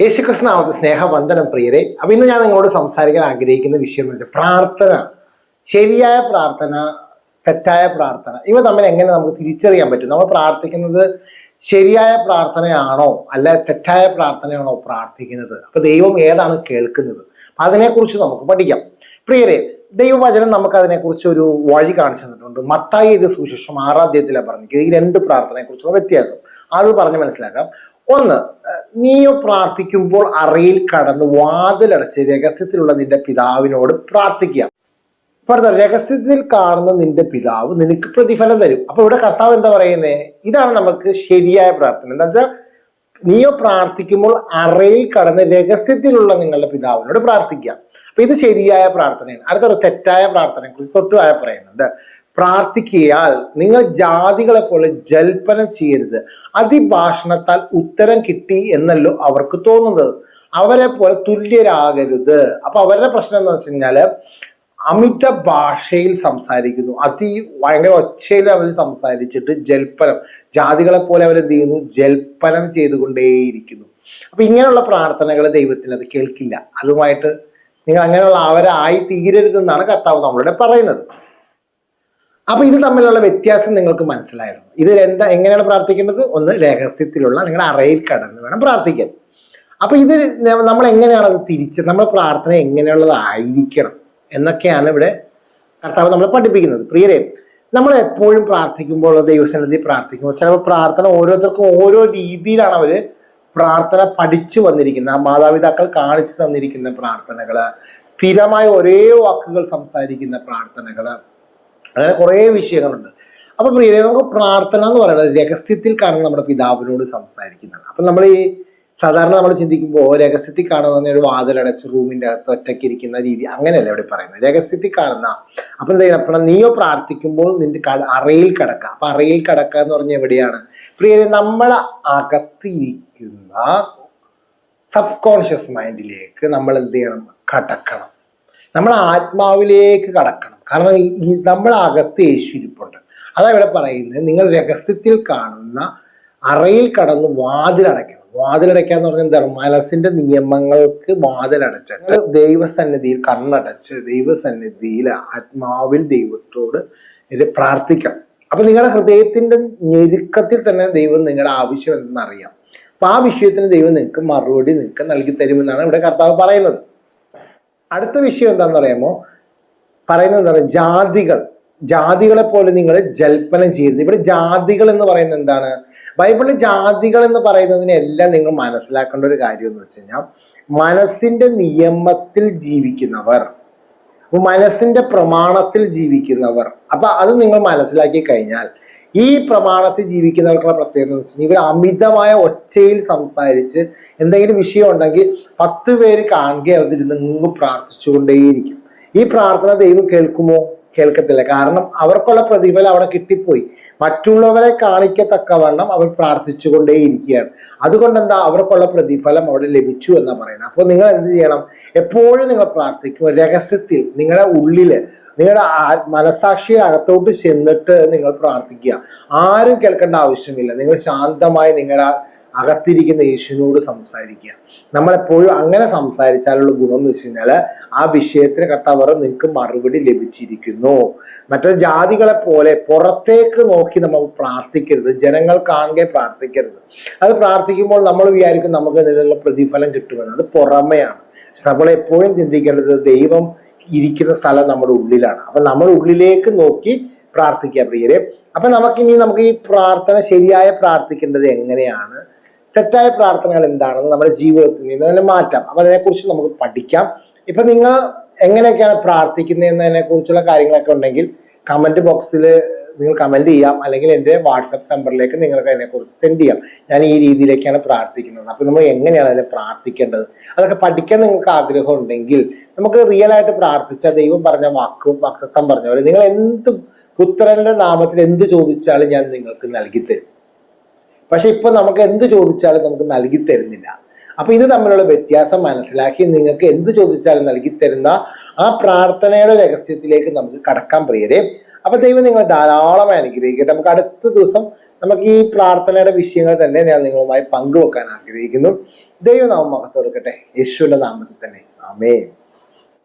യേശുക്രിസ്തുനാമത്തെ സ്നേഹവന്ദനം പ്രിയരെ. അപ്പൊ ഇന്ന് ഞാൻ നിങ്ങളോട് സംസാരിക്കാൻ ആഗ്രഹിക്കുന്ന വിഷയം എന്ന് വെച്ചാൽ പ്രാർത്ഥന. ശരിയായ പ്രാർത്ഥന തെറ്റായ പ്രാർത്ഥന ഇവ തമ്മിൽ എങ്ങനെ നമുക്ക് തിരിച്ചറിയാൻ പറ്റും? നമ്മൾ പ്രാർത്ഥിക്കുന്നത് ശരിയായ പ്രാർത്ഥനയാണോ അല്ല തെറ്റായ പ്രാർത്ഥനയാണോ പ്രാർത്ഥിക്കുന്നത്? അപ്പൊ ദൈവം ഏതാണ് കേൾക്കുന്നത്? അപ്പം അതിനെക്കുറിച്ച് നമുക്ക് പഠിക്കാം. പ്രിയരെ ദൈവവചനം നമുക്ക് അതിനെക്കുറിച്ച് ഒരു വഴി കാണിച്ചു തന്നിട്ടുണ്ട്. മത്തായി ഇത് സുശേഷം ആറാദ്യത്തിലാണ് പറഞ്ഞിരിക്കുന്നത്. ഈ രണ്ട് പ്രാർത്ഥനയെക്കുറിച്ചുള്ള വ്യത്യാസം. അത് പറഞ്ഞ് മനസ്സിലാക്കാം. ഒന്ന് നീയോ പ്രാർത്ഥിക്കുമ്പോൾ അറയിൽ കടന്ന് വാതിലടച്ച് രഹസ്യത്തിലുള്ള നിന്റെ പിതാവിനോട് പ്രാർത്ഥിക്കുക. ഇപ്പൊ അടുത്ത രഹസ്യത്തിൽ കാണുന്ന നിന്റെ പിതാവ് നിനക്ക് പ്രതിഫലം തരും. അപ്പൊ ഇവിടെ കർത്താവ് എന്താ പറയുന്നത് ഇതാണ് നമുക്ക് ശരിയായ പ്രാർത്ഥന. എന്താ വെച്ചാൽ നീയോ പ്രാർത്ഥിക്കുമ്പോൾ അറയിൽ കടന്ന് രഹസ്യത്തിലുള്ള നിങ്ങളുടെ പിതാവിനോട് പ്രാർത്ഥിക്കുക. അപ്പൊ ഇത് ശരിയായ പ്രാർത്ഥനയാണ്. അടുത്തൊരു തെറ്റായ പ്രാർത്ഥനയെ കുറിച്ച് തൊട്ട് താഴെ പറയുന്നുണ്ട്. പ്രാർത്ഥിക്കിയാൽ നിങ്ങൾ ജാതികളെ പോലെ ജൽപ്പനം ചെയ്യരുത്. അതിഭാഷണത്താൽ ഉത്തരം കിട്ടി എന്നല്ലോ അവർക്ക് തോന്നുന്നത്. അവരെ പോലെ തുല്യരാകരുത്. അപ്പൊ അവരുടെ പ്രശ്നം എന്താ വെച്ച് കഴിഞ്ഞാൽ അമിത ഭാഷയിൽ സംസാരിക്കുന്നു. അതി ഭയങ്കര ഒച്ചയിൽ അവർ സംസാരിച്ചിട്ട് ജൽപ്പനം. ജാതികളെ പോലെ അവരെന്ത് ചെയ്യുന്നു? ജൽപ്പനം ചെയ്തുകൊണ്ടേയിരിക്കുന്നു. അപ്പൊ ഇങ്ങനെയുള്ള പ്രാർത്ഥനകൾ ദൈവത്തിന് അത് കേൾക്കില്ല. അതുമായിട്ട് നിങ്ങൾ അങ്ങനെയുള്ള അവരായി തീരരുതെന്നാണ് കർത്താവ് നമ്മളോട് പറയുന്നത്. അപ്പൊ ഇത് തമ്മിലുള്ള വ്യത്യാസം നിങ്ങൾക്ക് മനസ്സിലായിരുന്നു ഇത് എന്താ എങ്ങനെയാണ് പ്രാർത്ഥിക്കേണ്ടത്? ഒന്ന് രഹസ്യത്തിലുള്ള നിങ്ങളുടെ അറയിൽ കടന്ന് വേണം പ്രാർത്ഥിക്കാൻ. അപ്പൊ ഇത് നമ്മൾ എങ്ങനെയാണ് അത് തിരിച്ച് നമ്മുടെ പ്രാർത്ഥന എങ്ങനെയുള്ളതായിരിക്കണം എന്നൊക്കെയാണ് ഇവിടെ കർത്താവ് നമ്മളെ പഠിപ്പിക്കുന്നത്. പ്രിയരെ നമ്മൾ എപ്പോഴും പ്രാർത്ഥിക്കുമ്പോൾ ദൈവസന്നിധി പ്രാർത്ഥിക്കുമ്പോൾ ചിലപ്പോൾ പ്രാർത്ഥന ഓരോരുത്തർക്കും ഓരോ രീതിയിലാണ് അവർ പ്രാർത്ഥന പഠിച്ചു വന്നിരിക്കുന്നത്. ആ മാതാപിതാക്കൾ കാണിച്ചു തന്നിരിക്കുന്ന പ്രാർത്ഥനകൾ സ്ഥിരമായ ഒരേ വാക്കുകൾ സംസാരിക്കുന്ന പ്രാർത്ഥനകൾ അങ്ങനെ കുറേ വിഷയങ്ങളുണ്ട്. അപ്പൊ പ്രിയരെ നമുക്ക് പ്രാർത്ഥന എന്ന് പറയുന്നത് രഹസ്യത്തിൽ കാണുന്ന നമ്മുടെ പിതാവിനോട് സംസാരിക്കുന്നതാണ്. അപ്പൊ നമ്മൾ ഈ സാധാരണ നമ്മൾ ചിന്തിക്കുമ്പോൾ രഹസ്യത്തിൽ കാണുന്ന ഒരു വാതിലടച്ച് റൂമിന്റെ അകത്ത് ഒറ്റയ്ക്ക് ഇരിക്കുന്ന രീതി അങ്ങനെയല്ല ഇവിടെ പറയുന്നത്. രഹസ്യത്തിൽ കാണുന്ന അപ്പൊ എന്താ ചെയ്യണം അപ്പൊ നീയോ പ്രാർത്ഥിക്കുമ്പോൾ നിന്റെ അറയിൽ കിടക്കുക അപ്പൊ അറയിൽ കിടക്കുക എന്ന് പറഞ്ഞാൽ എവിടെയാണ്? പ്രിയരെ നമ്മളെ അകത്തിരിക്കുന്ന സബ് കോൺഷ്യസ് മൈൻഡിലേക്ക് നമ്മൾ എന്ത് ചെയ്യണം? കടക്കണം. നമ്മൾ ആത്മാവിലേക്ക് കടക്കണം. കാരണം ഈ- നമ്മളകത്ത് യേശുരിപ്പുണ്ട് അതാ ഇവിടെ പറയുന്നത് നിങ്ങൾ രഹസ്യത്തിൽ കാണുന്ന അറയിൽ കടന്ന് വാതിലടയ്ക്കണം വാതിലടയ്ക്കുക എന്ന് പറഞ്ഞാൽ എന്താണ്? നിയമങ്ങൾക്ക് വാതിലടച്ചിട്ട് ദൈവസന്നിധിയിൽ കണ്ണടച്ച് ദൈവസന്നിധിയിൽ ആത്മാവിൽ ദൈവത്തോട് ഇത് പ്രാർത്ഥിക്കണം. അപ്പൊ നിങ്ങളുടെ ഹൃദയത്തിന്റെ ഞെരുക്കത്തിൽ തന്നെ ദൈവം നിങ്ങളുടെ ആവശ്യം എന്തെന്ന് അറിയാം. അപ്പൊ ആ വിഷയത്തിന് ദൈവം നിങ്ങൾക്ക് മറുപടി നിങ്ങൾക്ക് നൽകി തരുമെന്നാണ് ഇവിടെ കർത്താവ് പറയുന്നത്. അടുത്ത വിഷയം എന്താണെന്ന് അറിയാമോ? പറയുന്നത് എന്താ പറയുക ജാതികൾ. ജാതികളെ പോലെ നിങ്ങൾ ജൽപ്പനം ചെയ്യരുത് ഇവിടെ ജാതികൾ എന്ന് പറയുന്നത് എന്താണ്? ബൈബിളിൽ ജാതികൾ എന്ന് പറയുന്നതിനെല്ലാം നിങ്ങൾ മനസ്സിലാക്കേണ്ട ഒരു കാര്യം എന്ന് വെച്ച് കഴിഞ്ഞാൽ മനസ്സിന്റെ നിയമത്തിൽ ജീവിക്കുന്നവർ മനസ്സിന്റെ പ്രമാണത്തിൽ ജീവിക്കുന്നവർ. അപ്പൊ അത് നിങ്ങൾ മനസ്സിലാക്കി കഴിഞ്ഞാൽ ഈ പ്രമാണത്തിൽ ജീവിക്കുന്നവർക്കുള്ള പ്രത്യേകത എന്ന് വെച്ചാൽ ഇവർ അമിതമായ ഒച്ചയിൽ സംസാരിച്ച് എന്തെങ്കിലും വിഷയം ഉണ്ടെങ്കിൽ പത്ത് പേര് കാണുക അതിരുന്ന് നിങ്ങൾ പ്രാർത്ഥിച്ചുകൊണ്ടേയിരിക്കും. ഈ പ്രാർത്ഥന ദൈവം കേൾക്കുമോ? കേൾക്കത്തില്ല. കാരണം അവർക്കുള്ള പ്രതിഫലം അവിടെ കിട്ടിപ്പോയി. മറ്റുള്ളവരെ കാണിക്കത്തക്കവണ്ണം അവർ പ്രാർത്ഥിച്ചുകൊണ്ടേയിരിക്കുകയാണ്. അതുകൊണ്ട് എന്താ അവർക്കുള്ള പ്രതിഫലം അവിടെ ലഭിച്ചു എന്നാ പറയുന്നത്. അപ്പോൾ നിങ്ങൾ എന്ത് ചെയ്യണം? എപ്പോഴും നിങ്ങൾ പ്രാർത്ഥിക്കുമ്പോൾ രഹസ്യത്തിൽ നിങ്ങളുടെ ഉള്ളിൽ നിങ്ങളുടെ മനസാക്ഷിയെ അകത്തോട്ട് ചെന്നിട്ട് നിങ്ങൾ പ്രാർത്ഥിക്കുക. ആരും കേൾക്കേണ്ട ആവശ്യമില്ല. നിങ്ങൾ ശാന്തമായി നിങ്ങളുടെ അകത്തിരിക്കുന്ന യേശുവിനോട് സംസാരിക്കുക. നമ്മളെപ്പോഴും അങ്ങനെ സംസാരിച്ചാലുള്ള ഗുണം എന്ന് വെച്ച് കഴിഞ്ഞാൽ ആ വിഷയത്തിന് കർത്താവ് നിങ്ങൾക്ക് മറുപടി ലഭിച്ചിരിക്കുന്നു. മറ്റേ ജാതികളെ പോലെ പുറത്തേക്ക് നോക്കി നമ്മൾ പ്രാർത്ഥിക്കരുത്. ജനങ്ങൾ കാണുകയെ പ്രാർത്ഥിക്കരുത്. അത് പ്രാർത്ഥിക്കുമ്പോൾ നമ്മൾ വിചാരിക്കും നമുക്ക് ഇതിനുള്ള പ്രതിഫലം കിട്ടുമെന്ന്. അത് പുറമെയാണ്. പക്ഷെ നമ്മൾ എപ്പോഴും ചിന്തിക്കേണ്ടത് ദൈവം ഇരിക്കുന്ന സ്ഥലം നമ്മുടെ ഉള്ളിലാണ്. അപ്പം നമ്മുടെ ഉള്ളിലേക്ക് നോക്കി പ്രാർത്ഥിക്കുക പ്രിയരെ. അപ്പം നമുക്കിനി നമുക്ക് ഈ പ്രാർത്ഥന ശരിയായ പ്രാർത്ഥിക്കേണ്ടത് എങ്ങനെയാണ്? തെറ്റായ പ്രാർത്ഥനകൾ എന്താണെന്ന് നമ്മുടെ ജീവിതത്തിൽ നിന്ന് തന്നെ മാറ്റാം. അപ്പൊ അതിനെക്കുറിച്ച് നമുക്ക് പഠിക്കാം. ഇപ്പൊ നിങ്ങൾ എങ്ങനെയൊക്കെയാണ് പ്രാർത്ഥിക്കുന്നത് എന്നതിനെ കുറിച്ചുള്ള കാര്യങ്ങളൊക്കെ ഉണ്ടെങ്കിൽ കമന്റ് ബോക്സിൽ നിങ്ങൾ കമന്റ് ചെയ്യാം. അല്ലെങ്കിൽ എന്റെ വാട്സപ്പ് നമ്പറിലേക്ക് നിങ്ങൾക്ക് അതിനെക്കുറിച്ച് സെൻഡ് ചെയ്യാം. ഞാൻ ഈ രീതിയിലേക്കാണ് പ്രാർത്ഥിക്കുന്നത്. അപ്പൊ നമ്മൾ എങ്ങനെയാണ് അതിനെ പ്രാർത്ഥിക്കേണ്ടത്? അതൊക്കെ പഠിക്കാൻ നിങ്ങൾക്ക് ആഗ്രഹം ഉണ്ടെങ്കിൽ നമുക്ക് റിയൽ ആയിട്ട് പ്രാർത്ഥിച്ച ദൈവം പറഞ്ഞ വാക്കും വക്തത്വം പറഞ്ഞ പോലെ നിങ്ങൾ എന്ത് പുത്രന്റെ നാമത്തിൽ എന്ത് ചോദിച്ചാലും ഞാൻ നിങ്ങൾക്ക് നൽകി തരും. പക്ഷെ ഇപ്പൊ നമുക്ക് എന്ത് ചോദിച്ചാലും നമുക്ക് നൽകി തരുന്നില്ല. അപ്പൊ ഇത് തമ്മിലുള്ള വ്യത്യാസം മനസ്സിലാക്കി നിങ്ങൾക്ക് എന്ത് ചോദിച്ചാലും നൽകി തരുന്ന ആ പ്രാർത്ഥനയുടെ രഹസ്യത്തിലേക്ക് നമുക്ക് കടക്കാൻ പ്രിയരെ. അപ്പൊ ദൈവം നിങ്ങൾ ധാരാളം അനുഗ്രഹിക്കട്ടെ. നമുക്ക് അടുത്ത ദിവസം നമുക്ക് ഈ പ്രാർത്ഥനയുടെ വിഷയങ്ങൾ തന്നെ ഞാൻ നിങ്ങളുമായി പങ്കുവെക്കാൻ ആഗ്രഹിക്കുന്നു. ദൈവനാമം മഹത്വം കൊടുക്കട്ടെ. യേശുവിന്റെ നാമത്തിൽ തന്നെ. ആമേ